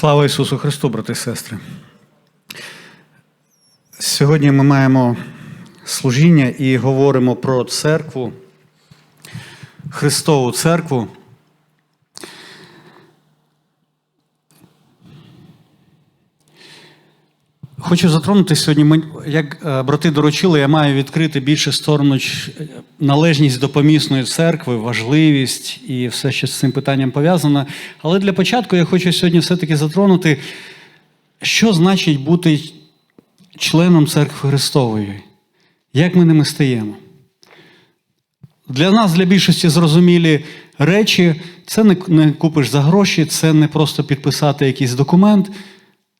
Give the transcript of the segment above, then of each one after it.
Слава Ісусу Христу, брати і сестри. Сьогодні ми маємо служіння і говоримо про церкву, Христову церкву. Хочу затронути сьогодні, ми- як е, брати доручили, я маю відкрити більше сторону належність до помісної церкви, важливість і все, що з цим питанням пов'язано. Але для початку я хочу сьогодні все-таки затронути, що значить бути членом церкви Христової, як ми ними стаємо. Для нас, для більшості зрозумілі речі, це не, не купиш за гроші, це не просто підписати якийсь документ,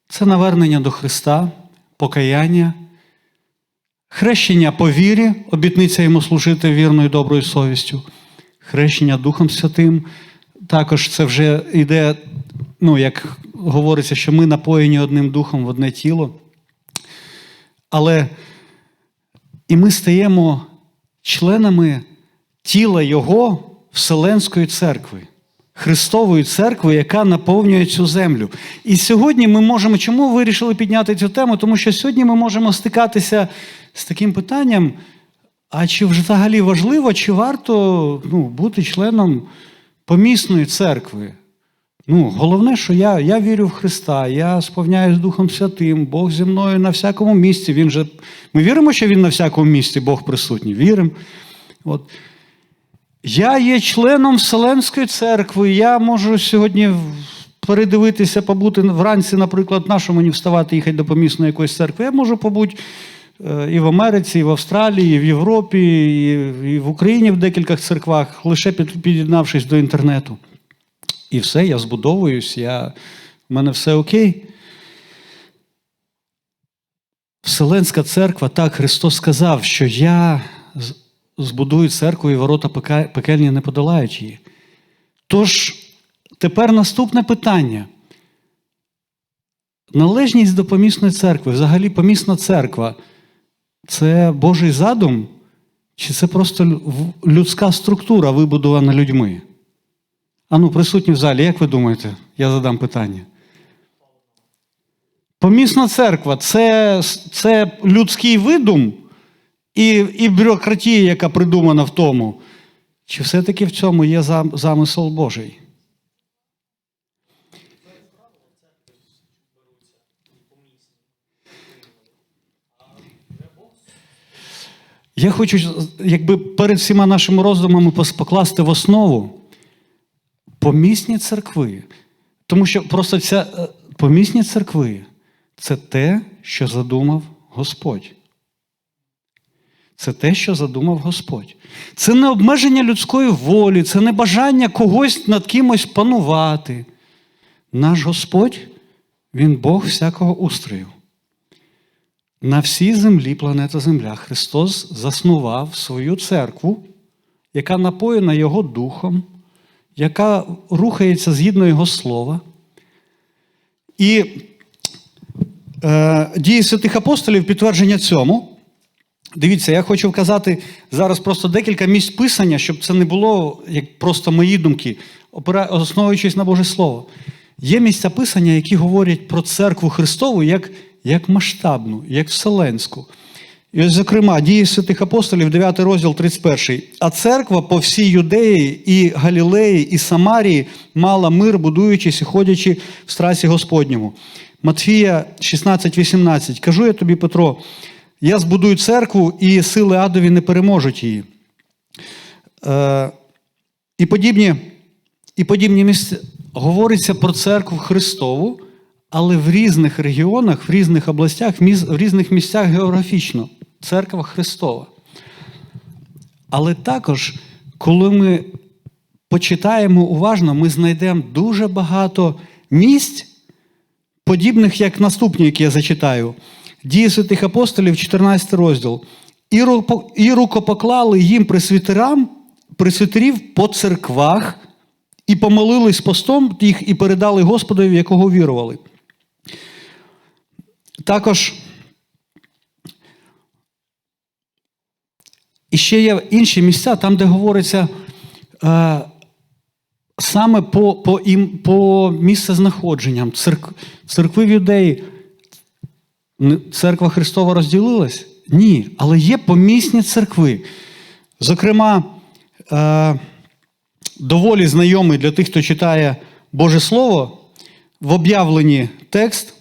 це навернення до Христа, покаяння, хрещення по вірі, обітниця йому служити вірною доброю совістю, хрещення Духом Святим. Також це вже йде, ну, як говориться, що ми напоєні одним духом в одне тіло. Але і ми стаємо членами тіла Його Вселенської церкви, Христової церкви, яка наповнює цю землю. І сьогодні ми можемо, чому вирішили підняти цю тему? Тому що сьогодні ми можемо стикатися з таким питанням: а чи взагалі важливо, чи варто ну, бути членом помісної церкви? Ну, головне, що я, я вірю в Христа, я сповняюсь Духом Святим, Бог зі мною на всякому місці. Він же... Ми віримо, що Він на всякому місці, Бог присутній. Віримо. Я є членом Вселенської церкви. Я можу сьогодні передивитися, побути вранці, наприклад, нащо мені вставати, їхати до помісної якоїсь церкви. Я можу побути е, і в Америці, і в Австралії, і в Європі, і, в Україні в декількох церквах, лише під'єднавшись до інтернету. І все, я збудовуюсь, я... в мене все окей. Вселенська церква, так, Христос сказав, що я з- збудую церкву і ворота пекельні не подолають її. Тож, тепер наступне питання. Належність до помісної церкви, взагалі помісна церква це Божий задум, чи це просто людська структура, вибудована людьми? Ану, присутні в залі, як ви думаєте? Я задам питання. Помісна церква це, це людський видум і, і бюрократія, яка придумана в тому. Чи все-таки в цьому є замисел Божий? Я хочу, якби перед всіма нашими роздумами покласти в основу помісні церкви. Тому що просто ця е, помісні церкви це те, що задумав Господь. Це те, що задумав Господь. Це не обмеження людської волі, це не бажання когось над кимось панувати. Наш Господь, Він Бог всякого устрою. На всій землі, планета Земля, Христос заснував свою церкву, яка напоєна Його Духом, яка рухається згідно Його слова. І е, дії святих апостолів підтвердження цьому. Дивіться, я хочу вказати зараз просто декілька місць писання, щоб це не було як просто мої думки, основуючись на Боже Слово. Є місця писання, які говорять про церкву Христову як, як масштабну, як вселенську. І ось, зокрема, дії святих апостолів, 9 розділ, 31. А церква по всій Юдеї і Галілеї, і Самарії мала мир, будуючись і ходячи в страсі Господньому. Матфія 16,18. Кажу я тобі, Петро, я збудую церкву, і сили адові не переможуть її. Е, і подібні, і подібні місця говориться про церкву Христову, але в різних регіонах, в різних областях, в різних місцях географічно. Церква Христова. Але також, коли ми почитаємо уважно, ми знайдемо дуже багато місць, подібних як наступні, які я зачитаю. Дії святих апостолів, 14 розділ. І рукопоклали їм пресвітерам, пресвітерів по церквах, і помолились постом їх, і передали Господові, в якого вірували. Також і ще є інші місця, там, де говориться, е, саме по, по, ім, по місцезнаходженням церкви в юдеї церква Христова розділилась? Ні, але є помісні церкви. Зокрема, е, доволі знайомий для тих, хто читає Боже Слово, в об'явленні текст,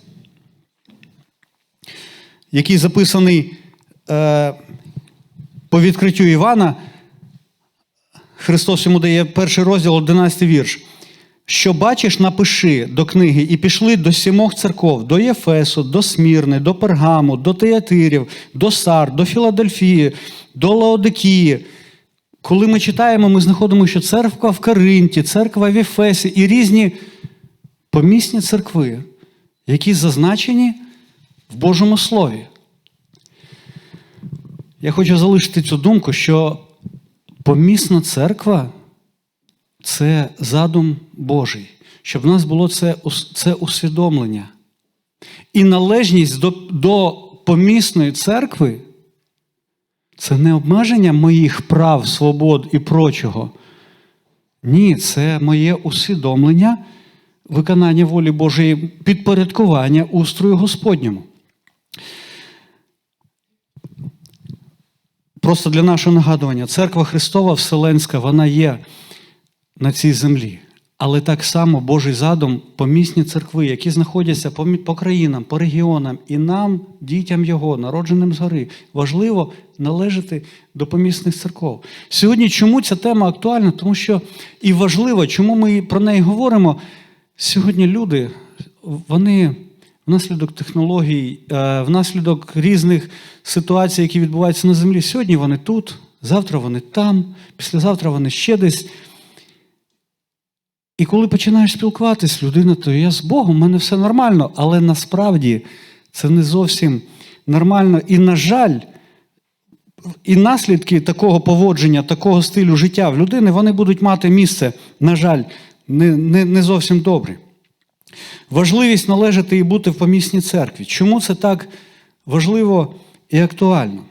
який записаний е, по відкриттю Івана. Христос йому дає перший розділ, 11 вірш. Що бачиш, напиши до книги, і пішли до сімох церков: до Єфесу, до Смірни, до Пергаму, до Теятирів, до Сар, до Філадельфії, до Лаодикії. Коли ми читаємо, ми знаходимо, що церква в Каринті, церква в Єфесі і різні помісні церкви, які зазначені в Божому Слові. Я хочу залишити цю думку, що помісна церква це задум Божий, щоб в нас було це, це усвідомлення. І належність до, до помісної церкви це не обмеження моїх прав, свобод і прочого. Ні, це моє усвідомлення, виконання волі Божої, підпорядкування устрою Господньому. Просто для нашого нагадування, церква Христова Вселенська, вона є на цій землі. Але так само Божий задум помісні церкви, які знаходяться по, по країнам, по регіонам, і нам, дітям Його, народженим згори, важливо належати до помісних церков. Сьогодні чому ця тема актуальна? Тому що і важливо, чому ми про неї говоримо. Сьогодні люди, вони внаслідок технологій, е, внаслідок різних ситуацій, які відбуваються на землі, сьогодні вони тут, завтра вони там, післязавтра вони ще десь. І коли починаєш спілкуватись, людина, то я з Богом, в мене все нормально, але насправді це не зовсім нормально. І, на жаль, і наслідки такого поводження, такого стилю життя в людини, вони будуть мати місце, на жаль, не, не, не зовсім добре. Важливість належати і бути в помісній церкві. Чому це так важливо і актуально?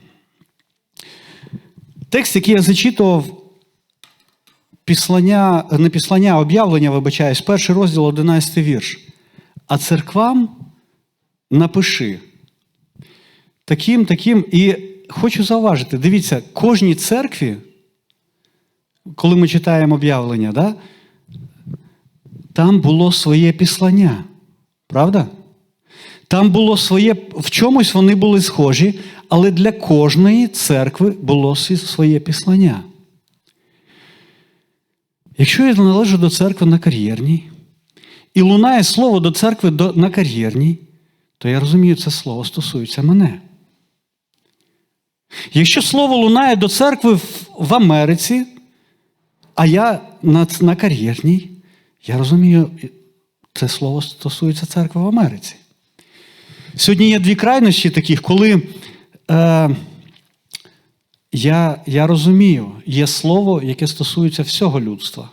Текст, який я зачитував, післання, не післання, а об'явлення, вибачаюсь, перший розділ, 11 вірш. А церквам напиши. Таким, таким. І хочу зауважити, дивіться, кожній церкві, коли ми читаємо об'явлення, да, там було своє післання. Правда? Там було своє, в чомусь вони були схожі, але для кожної церкви було своє післання. Якщо я належу до церкви на кар'єрній, і лунає слово до церкви на кар'єрній, то я розумію, це слово стосується мене. Якщо слово лунає до церкви в, в Америці, а я на, на кар'єрній, я розумію, це слово стосується церкви в Америці. Сьогодні є дві крайності таких, коли е, я, я розумію, є слово, яке стосується всього людства.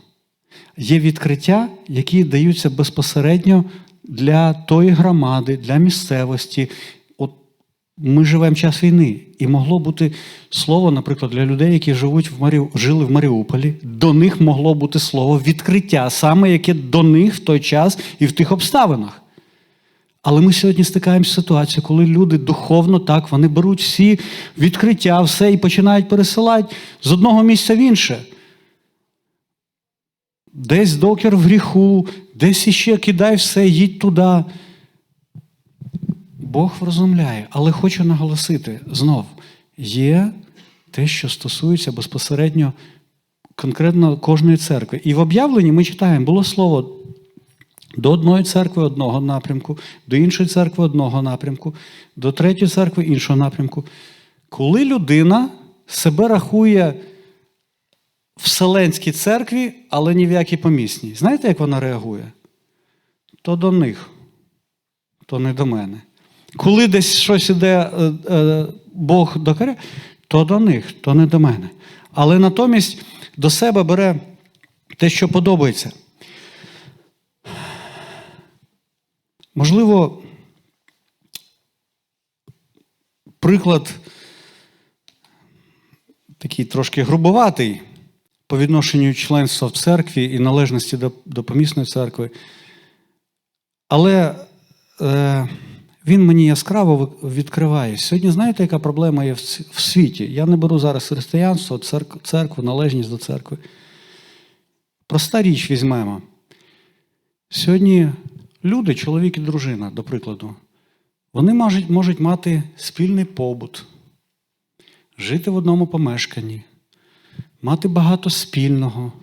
Є відкриття, які даються безпосередньо для тої громади, для місцевості. От ми живемо час війни, і могло бути слово, наприклад, для людей, які живуть в Марі... жили в Маріуполі. До них могло бути слово відкриття, саме яке до них в той час і в тих обставинах. Але ми сьогодні стикаємося з ситуацією, коли люди духовно так, вони беруть всі відкриття, все і починають пересилати з одного місця в інше. Десь докер в гріху, десь іще кидай все, їдь туди. Бог врозумляє, але хочу наголосити знов: є те, що стосується безпосередньо конкретно кожної церкви. І в об'явленні ми читаємо, було слово до одної церкви одного напрямку, до іншої церкви одного напрямку, до третьої церкви іншого напрямку. Коли людина себе рахує Вселенській церкві, але ні в якій помісній, знаєте, як вона реагує? То до них, то не до мене. Коли десь щось іде е, е, Бог до каря, то до них, то не до мене. Але натомість до себе бере те, що подобається. Можливо, приклад такий трошки грубоватий. по відношенню членства в церкві і належності до, до помісної церкви. Але е, він мені яскраво відкриває. Сьогодні знаєте, яка проблема є в, в світі? Я не беру зараз християнство, церкву, церкву, належність до церкви. Проста річ візьмемо. Сьогодні люди, чоловік і дружина, до прикладу, вони можуть, можуть мати спільний побут, жити в одному помешканні, мати багато спільного,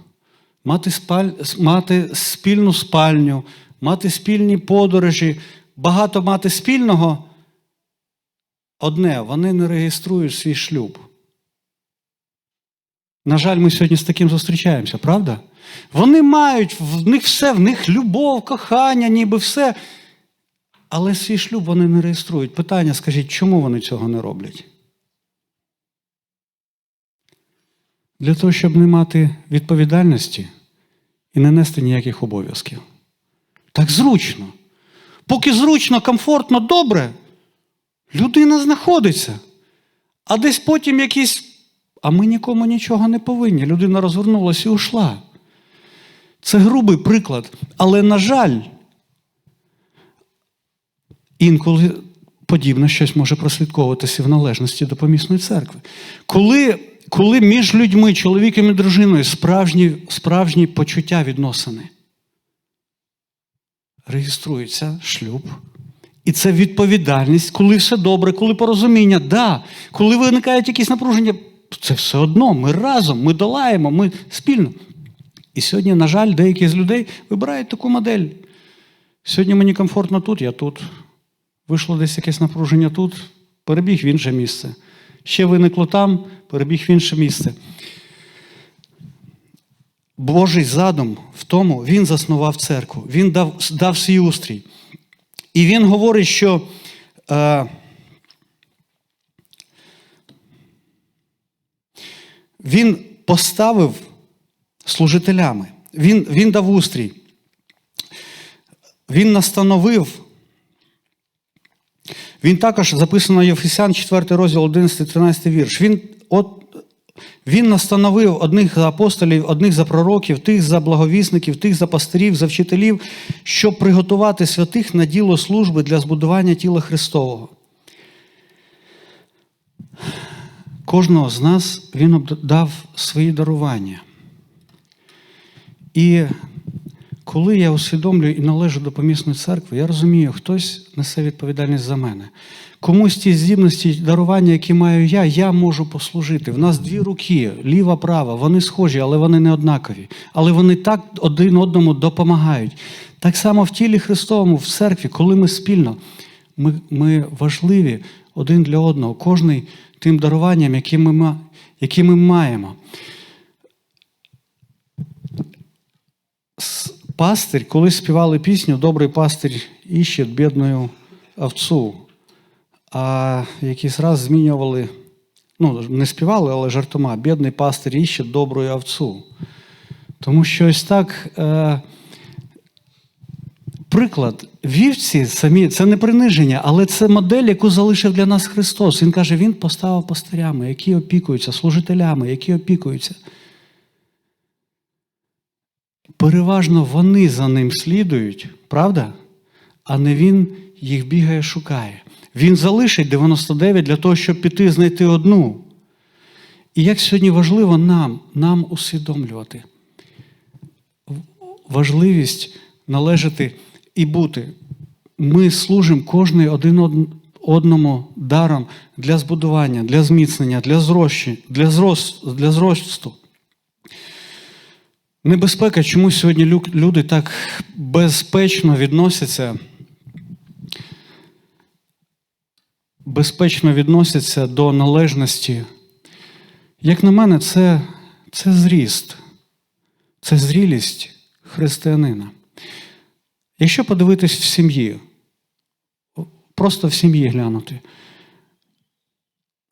мати, спаль, мати спільну спальню, мати спільні подорожі, багато мати спільного. Одне, вони не реєструють свій шлюб. На жаль, ми сьогодні з таким зустрічаємося, правда? Вони мають, в них все, в них любов, кохання, ніби все. Але свій шлюб вони не реєструють. Питання, скажіть, чому вони цього не роблять? Для того, щоб не мати відповідальності і не нести ніяких обов'язків. Так зручно. Поки зручно, комфортно, добре, людина знаходиться. А десь потім якісь. А ми нікому нічого не повинні. Людина розвернулася і ушла. Це грубий приклад. Але, на жаль, інколи подібне щось може прослідковуватися в належності до помісної церкви. Коли, коли між людьми, чоловіком і дружиною справжні, справжні почуття відносини, реєструється шлюб. І це відповідальність, коли все добре, коли порозуміння, да, коли виникають якісь напруження, це все одно, ми разом, ми долаємо, ми спільно. І сьогодні, на жаль, деякі з людей вибирають таку модель. Сьогодні мені комфортно тут, я тут. Вийшло десь якесь напруження тут, перебіг в інше місце. Ще виникло там, перебіг в інше місце. Божий задум в тому, він заснував церкву, він дав, дав свій устрій. І він говорить, що е, він поставив служителями, він, він дав устрій, він настановив. Він також записано Єфесян, 4 розділ, 11-13 вірш. Він, от, він настановив одних за апостолів, одних за пророків, тих за благовісників, тих за пастирів, за вчителів, щоб приготувати святих на діло служби для збудування тіла Христового. Кожного з нас він дав свої дарування. І коли я усвідомлюю і належу до помісної церкви, я розумію, хтось несе відповідальність за мене. Комусь ті здібності дарування, які маю я, я можу послужити. В нас дві руки, ліва, права, вони схожі, але вони не однакові. Але вони так один одному допомагають. Так само в тілі Христовому, в церкві, коли ми спільно, ми, ми важливі один для одного, кожний тим даруванням, які ми, які ми маємо. Пастир, коли співали пісню Добрий пастир іще бідною овцу, а якийсь раз змінювали, ну, не співали, але жартома, бідний пастир іще добру овцу. Тому що ось так. Е, Приклад, вівці самі це не приниження, але це модель, яку залишив для нас Христос. Він каже, Він поставив пастирями, які опікуються, служителями, які опікуються. Переважно вони за ним слідують, правда? А не він їх бігає, шукає. Він залишить 99 для того, щоб піти знайти одну. І як сьогодні важливо нам, нам усвідомлювати важливість належати і бути. Ми служимо кожний один одному даром для збудування, для зміцнення, для зрощі, для, зрос, для зросту. Небезпека, чому сьогодні люди так безпечно відносяться, безпечно відносяться до належності. Як на мене, це, це зріст, це зрілість християнина. Якщо подивитись в сім'ї, просто в сім'ї глянути,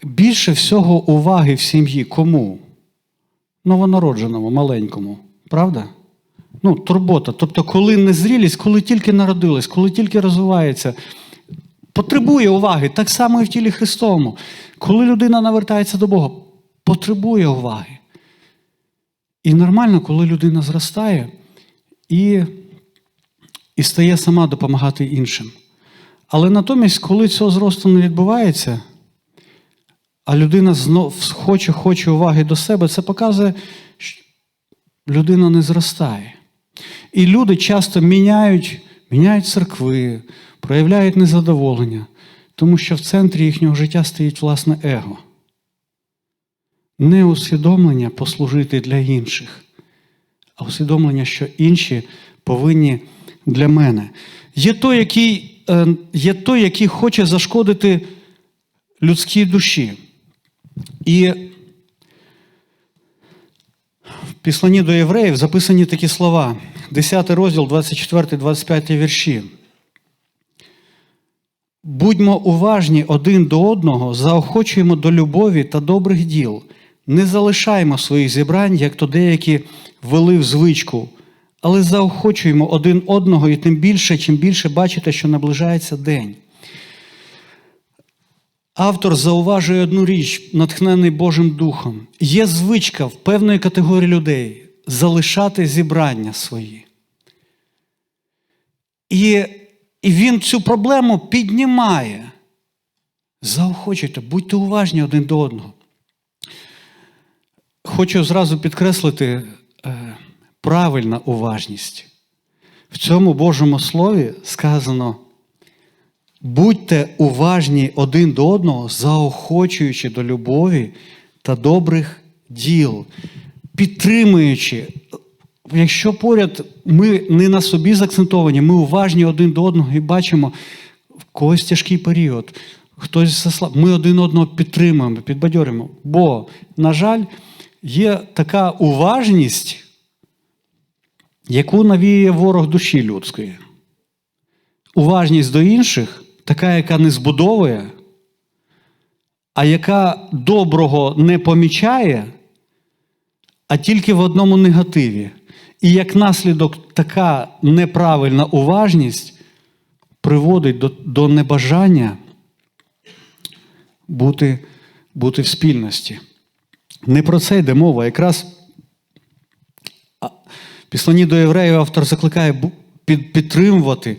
більше всього уваги в сім'ї кому? Новонародженому, маленькому, правда? Ну, турбота. Тобто, коли незрілість, коли тільки народилась, коли тільки розвивається, потребує уваги, так само і в тілі Христовому. Коли людина навертається до Бога, потребує уваги. І нормально, коли людина зростає і, і стає сама допомагати іншим. Але натомість, коли цього зросту не відбувається, а людина знов хоче, хоче уваги до себе, це показує, що людина не зростає. І люди часто міняють, міняють церкви, проявляють незадоволення, тому що в центрі їхнього життя стоїть власне его. Не усвідомлення послужити для інших, а усвідомлення, що інші повинні для мене. Є той, який, е, є той, який хоче зашкодити людській душі. І в післанні до євреїв записані такі слова, 10 розділ, 24-25 вірші. Будьмо уважні один до одного, заохочуємо до любові та добрих діл. Не залишаймо своїх зібрань, як то деякі ввели в звичку, але заохочуємо один одного і тим більше, чим більше бачите, що наближається день. Автор зауважує одну річ, натхнений Божим Духом. Є звичка в певної категорії людей залишати зібрання свої. І, і він цю проблему піднімає. Заохочуйте, будьте уважні один до одного. Хочу зразу підкреслити е, правильна уважність. В цьому Божому Слові сказано. Будьте уважні один до одного, заохочуючи до любові та добрих діл, підтримуючи. Якщо поряд ми не на собі заакцентовані, ми уважні один до одного і бачимо в когось тяжкий період, хтось заслаб, ми один одного підтримуємо, підбадьорюємо. Бо, на жаль, є така уважність, яку навіє ворог душі людської. Уважність до інших така, яка не збудовує, а яка доброго не помічає, а тільки в одному негативі. І як наслідок така неправильна уважність приводить до, до небажання бути, бути в спільності. Не про це йде мова. Якраз післанні до євреїв автор закликає підтримувати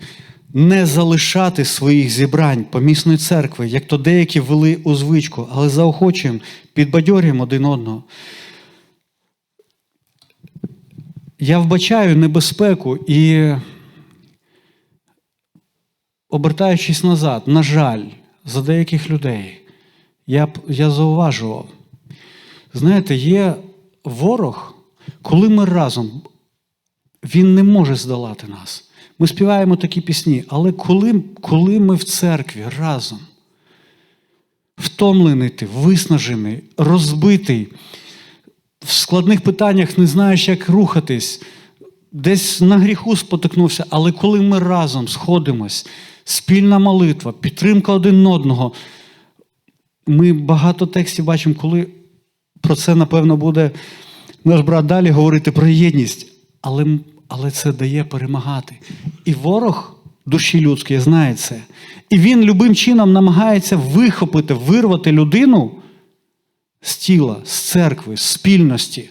не залишати своїх зібрань помісної церкви, як то деякі ввели у звичку, але заохочуємо, підбадьорюємо один одного. Я вбачаю небезпеку і, обертаючись назад, на жаль, за деяких людей, я, я зауважував. Знаєте, є ворог, коли ми разом, він не може здолати нас. Ми співаємо такі пісні, але коли коли ми в церкві разом, втомлений ти, виснажений, розбитий, в складних питаннях не знаєш, як рухатись, десь на гріху спотикнувся, але коли ми разом сходимось, спільна молитва, підтримка один одного, ми багато текстів бачимо, коли про це, напевно, буде наш брат далі говорити про єдність. Але але це дає перемагати. І ворог душі людської знає це. І він любим чином намагається вихопити, вирвати людину з тіла, з церкви, з спільності.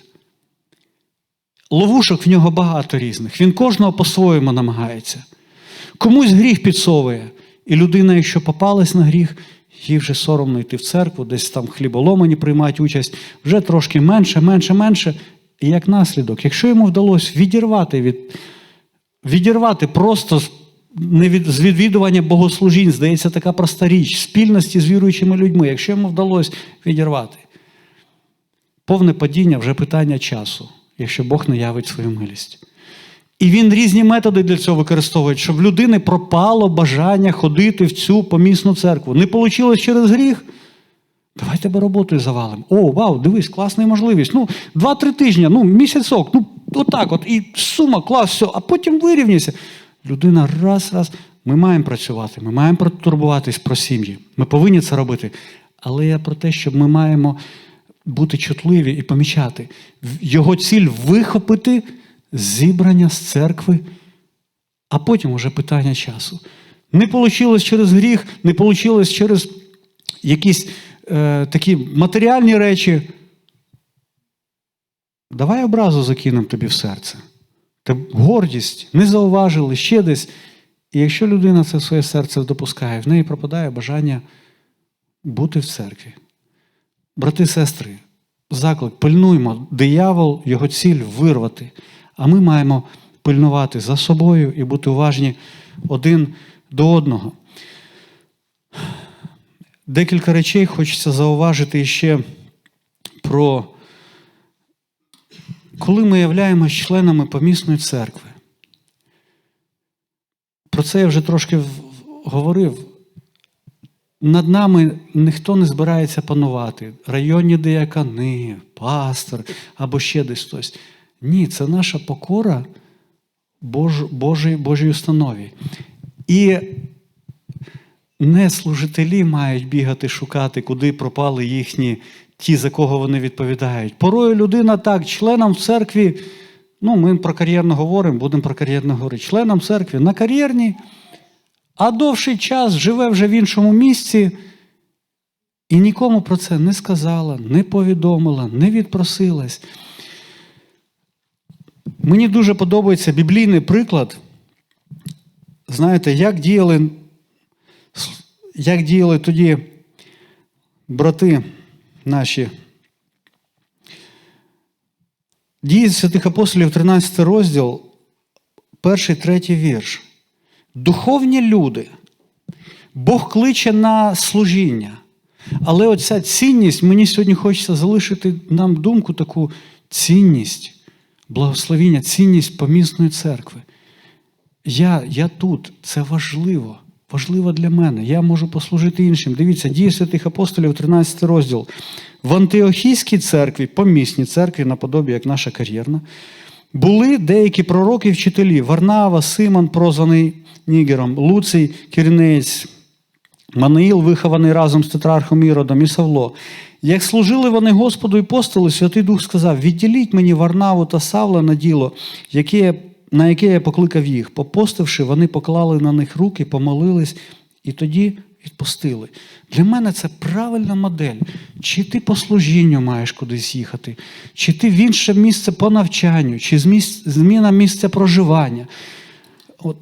Ловушок в нього багато різних. Він кожного по-своєму намагається. Комусь гріх підсовує. І людина, якщо попалась на гріх, їй вже соромно йти в церкву, десь там хліболомані приймають участь, вже трошки менше, менше, менше. І як наслідок, якщо йому вдалося відірвати від, відірвати просто з відвідування богослужінь, здається, така проста річ, спільності з віруючими людьми, якщо йому вдалося відірвати, повне падіння вже питання часу, якщо Бог не явить свою милість. І він різні методи для цього використовує, щоб в людини пропало бажання ходити в цю помісну церкву. Не вийшло через гріх. Давай тебе роботою завалимо. О, вау, дивись, класна можливість. Ну, два-три тижні, ну, місяцок, ну, отак от, і сума, клас, все, а потім вирівняйся. Людина раз, раз. Ми маємо працювати, ми маємо турбуватись про сім'ї. Ми повинні це робити. Але я про те, щоб ми маємо бути чутливі і помічати. Його ціль вихопити зібрання з церкви, а потім уже питання часу. Не вийшло через гріх, не вийшло через якісь е, такі матеріальні речі. давай образу закинемо тобі в серце. Та гордість, не зауважили, ще десь. І якщо людина це в своє серце допускає, в неї пропадає бажання бути в церкві. Брати, сестри, заклик, пильнуймо, диявол, його ціль вирвати. А ми маємо пильнувати за собою і бути уважні один до одного. Декілька речей хочеться зауважити ще про коли ми являємося членами помісної церкви. Про це я вже трошки говорив. Над нами ніхто не збирається панувати. Районні деякани, пастор або ще десь хтось. Ні, це наша покора Бож, Божій, Божій установі. І не служителі мають бігати шукати, куди пропали їхні ті, за кого вони відповідають. Порою людина так, членам церкві, ну ми про кар'єрно говоримо, будемо про кар'єрно говорити. Членам церкві на кар'єрні, а довший час живе вже в іншому місці і нікому про це не сказала, не повідомила, не відпросилась. Мені дуже подобається біблійний приклад. Знаєте, як діяли, як діяли тоді брати наші. Дії святих апостолів, 13 розділ, перший, третій вірш. Духовні люди. Бог кличе на служіння. Але оця цінність, мені сьогодні хочеться залишити нам думку таку цінність, благословіння, цінність помісної церкви. Я, я тут, це важливо. Важливо для мене. Я можу послужити іншим. Дивіться, дії святих апостолів, 13 розділ. В Антиохійській церкві, помісній церкві, наподобі, як наша кар'єрна, були деякі пророки і вчителі: Варнава, Симон, прозваний Нігером, Луцій, Кірінець, Манаїл, вихований разом з тетрархом Іродом і Савло. Як служили вони Господу і постили, Святий Дух сказав: відділіть мені Варнаву та Савла на діло, яке на яке я покликав їх. Попостивши, вони поклали на них руки, помолились і тоді відпустили. Для мене це правильна модель. Чи ти по служінню маєш кудись їхати, чи ти в інше місце по навчанню, чи зміна місця проживання. От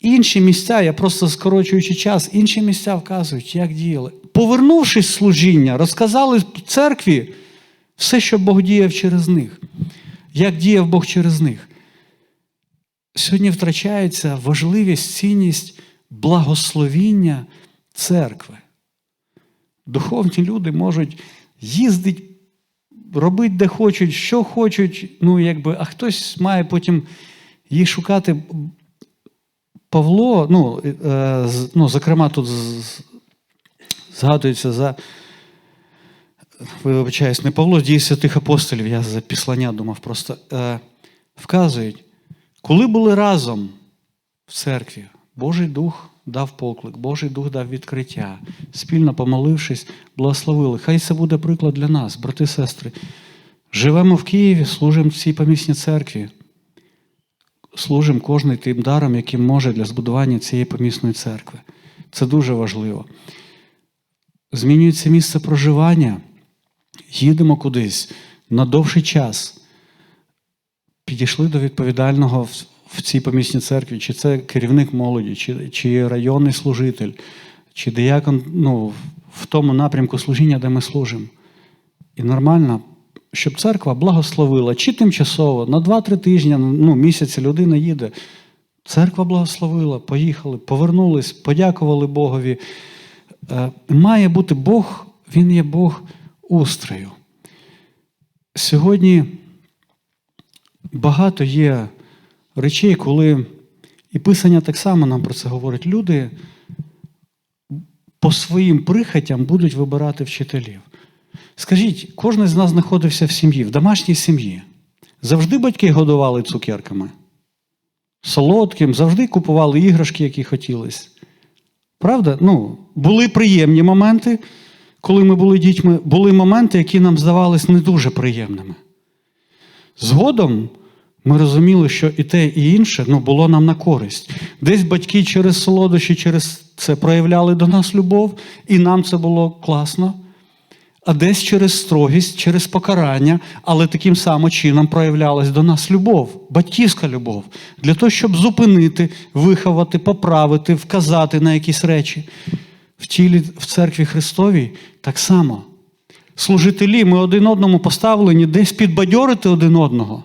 інші місця, я просто скорочуючи час, інші місця вказують, як діяли. Повернувшись з служіння, розказали церкві все, що Бог діяв через них. Як діяв Бог через них. Сьогодні втрачається важливість, цінність благословіння церкви. Духовні люди можуть їздити, робити де хочуть, що хочуть, ну, якби, а хтось має потім їх шукати. Павло, ну, е, з- ну зокрема, тут згадується за. Вибачаюсь, не Павло, з дії святих апостолів, я за післання думав просто. Е, вказують, коли були разом в церкві, Божий Дух дав поклик, Божий Дух дав відкриття, спільно помолившись, благословили. Хай це буде приклад для нас, брати і сестри. Живемо в Києві, служимо в цій помісній церкві. Служимо кожний тим даром, яким може для збудування цієї помісної церкви. Це дуже важливо. Змінюється місце проживання, їдемо кудись на довший час підійшли до відповідального в, в цій помісній церкві, чи це керівник молоді, чи, чи районний служитель, чи деякон ну, в тому напрямку служіння, де ми служимо. І нормально, щоб церква благословила, чи тимчасово, на 2-3 тижні, ну, місяці людина їде. Церква благословила, поїхали, повернулись, подякували Богові. Е, Має бути Бог, Він є Бог устрою. Сьогодні багато є речей, коли і Писання так само нам про це говорить. Люди по своїм прихотям будуть вибирати вчителів. Скажіть, кожен з нас знаходився в сім'ї, в домашній сім'ї. Завжди батьки годували цукерками, солодким, завжди купували іграшки, які хотілись. Правда? Ну, були приємні моменти, коли ми були дітьми, були моменти, які нам здавались не дуже приємними. Згодом ми розуміли, що і те, і інше ну, було нам на користь. Десь батьки через солодощі, через це проявляли до нас любов, і нам це було класно. а десь через строгість, через покарання, але таким самим чином проявлялась до нас любов, батьківська любов, для того, щоб зупинити, виховати, поправити, вказати на якісь речі. В тілі в церкві Христовій так само. Служителі, ми один одному поставлені десь підбадьорити один одного,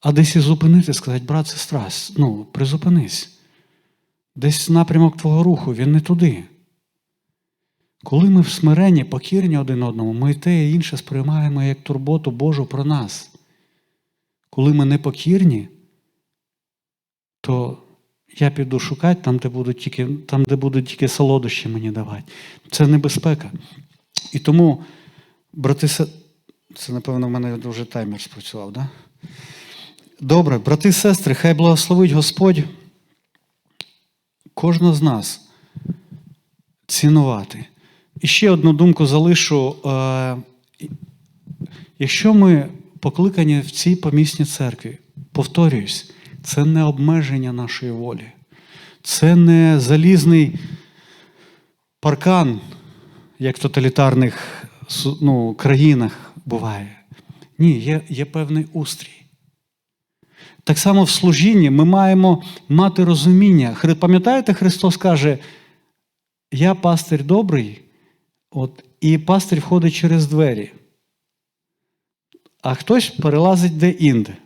а десь і зупинити, сказати, брат, сестра, ну, призупинись. Десь напрямок твого руху, він не туди. Коли ми в смиренні, покірні один одному, ми і те і інше сприймаємо як турботу Божу про нас. Коли ми не покірні, то я піду шукати там, де будуть тільки, там, де будуть тільки солодощі мені давати. Це небезпека. І тому, брати, це, напевно, в мене вже таймер спрацював, да? Добре, брати і сестри, хай благословить Господь кожного з нас цінувати. І ще одну думку залишу. Е, Якщо ми покликані в цій помісній церкві, повторююсь, це не обмеження нашої волі, це не залізний паркан, як в тоталітарних ну, країнах буває. Ні, є, є певний устрій. Так само в служінні ми маємо мати розуміння. Пам'ятаєте, Христос каже, я пастир добрий, от, і пастир входить через двері, а хтось перелазить де-інде.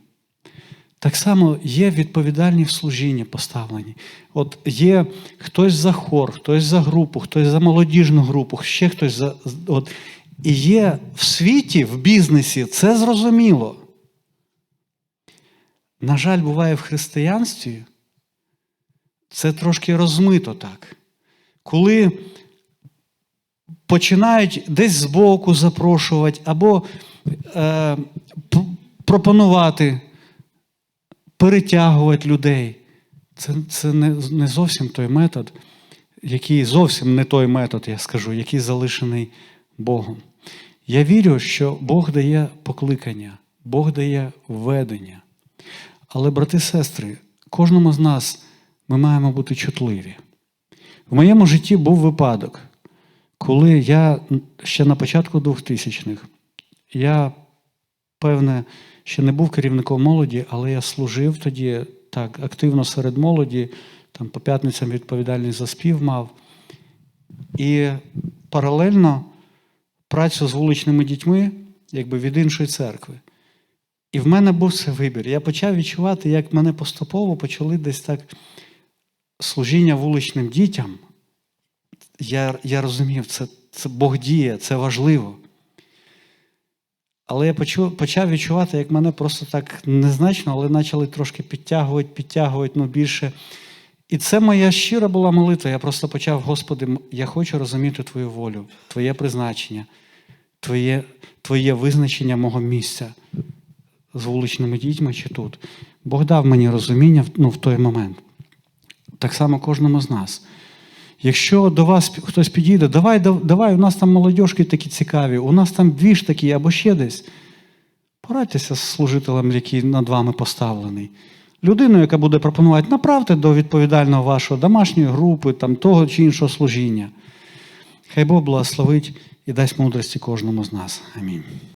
Так само є відповідальні в служінні поставлені. От є хтось за хор, хтось за групу, хтось за молодіжну групу, ще хтось за. От. І є в світі, в бізнесі, це зрозуміло. На жаль, буває в християнстві, це трошки розмито так. Коли починають десь збоку запрошувати або е, пропонувати, перетягувати людей. Це, це не, не зовсім той метод, який зовсім не той метод, я скажу, який залишений Богом. Я вірю, що Бог дає покликання, Бог дає ведення. Але, брати і сестри, кожному з нас ми маємо бути чутливі. В моєму житті був випадок, коли я ще на початку 2000-х, я, певне, ще не був керівником молоді, але я служив тоді так активно серед молоді, там по п'ятницям відповідальність за спів мав. І паралельно працю з вуличними дітьми, якби від іншої церкви. І в мене був цей вибір. Я почав відчувати, як мене поступово почали десь так служіння вуличним дітям. Я, я розумів, це, це Бог діє, це важливо. Але я почав відчувати, як мене просто так незначно, але почали трошки підтягувати, підтягувати ну, більше. І це моя щира була молитва. Я просто почав, Господи, я хочу розуміти Твою волю, Твоє призначення, Твоє, Твоє визначення мого місця з вуличними дітьми чи тут. Бог дав мені розуміння ну, в той момент. Так само кожному з нас. Якщо до вас хтось підійде, давай, давай, у нас там молодіжки такі цікаві, у нас там двіж такі або ще десь. Порадьтеся з служителем, який над вами поставлений. Людину, яка буде пропонувати, направте до відповідального вашого домашньої групи, там, того чи іншого служіння. Хай Бог благословить і дасть мудрості кожному з нас. Амінь.